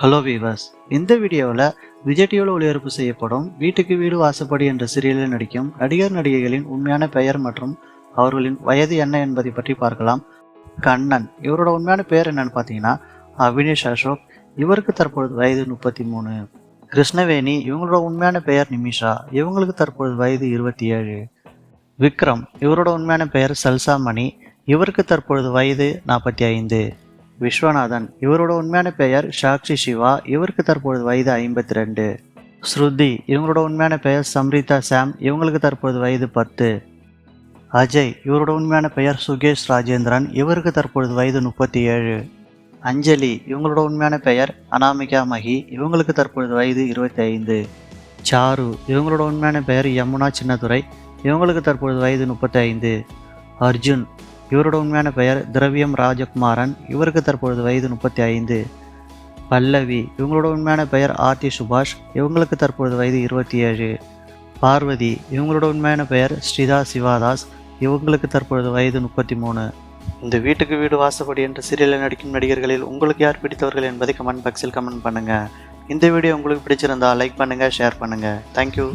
Hello viewers இந்த வீடியோவில் விஜய் டிவியில் ஒளிபரப்பு செய்யப்படும் வீட்டுக்கு வீடு வாசப்படி என்ற சீரியலில் நடிக்கும் நடிகர் நடிகைகளின் உண்மையான பெயர் மற்றும் அவர்களின் வயது என்ன என்பதை பற்றி பார்க்கலாம். கண்ணன். இவரோட உண்மையான பெயர் என்னன்னு பார்த்தீங்கன்னா அவினேஷ் அசோக். இவருக்கு தற்பொழுது வயது முப்பத்தி மூணு. கிருஷ்ணவேணி இவங்களோட உண்மையான பெயர் நிமிஷா. இவங்களுக்கு தற்பொழுது வயது இருபத்தி ஏழு. விக்ரம். இவரோட உண்மையான பெயர் சல்சா மணி இவருக்கு தற்பொழுது வயது நாற்பத்தி ஐந்து. விஸ்வநாதன். இவரோட உண்மையான பெயர் சாக்ஷி சிவா. இவருக்கு தற்பொழுது வயது ஐம்பத்தி ரெண்டு ஸ்ருதி இவங்களோட உண்மையான பெயர் சம்ரிதா சாம். இவங்களுக்கு தற்பொழுது வயது பத்து. அஜய் இவரோட உண்மையான பெயர் சுகேஷ் ராஜேந்திரன். இவருக்கு தற்பொழுது வயது முப்பத்தி ஏழு அஞ்சலி இவங்களோட உண்மையான பெயர் அனாமிகா மகி. இவங்களுக்கு தற்பொழுது வயது இருபத்தி ஐந்து சாரு இவங்களோட உண்மையான பெயர் யமுனா சின்னதுரை. இவங்களுக்கு தற்பொழுது வயது முப்பத்தி ஐந்து அர்ஜுன் இவரோட உண்மையான பெயர் திரவியம் ராஜகுமாரன். இவருக்கு தற்பொழுது வயது முப்பத்தி ஐந்து பல்லவி இவங்களோட உண்மையான பெயர் ஆர்த்தி சுபாஷ் இவங்களுக்கு தற்பொழுது வயது இருபத்தி ஏழு பார்வதி இவங்களோட உண்மையான பெயர் ஸ்ரீதா சிவாதாஸ் இவங்களுக்கு தற்பொழுது வயது முப்பத்தி மூணு இந்த வீட்டுக்கு வீடு வாசப்படி என்ற சீரியலில் நடிக்கும் நடிகர்களில் உங்களுக்கு யார் பிடித்தவர்கள் என்பதை கமெண்ட் பாக்ஸில் கமெண்ட் பண்ணுங்கள் இந்த வீடியோ உங்களுக்கு பிடிச்சிருந்தா லைக் பண்ணுங்கள் ஷேர் பண்ணுங்கள் தேங்க்யூ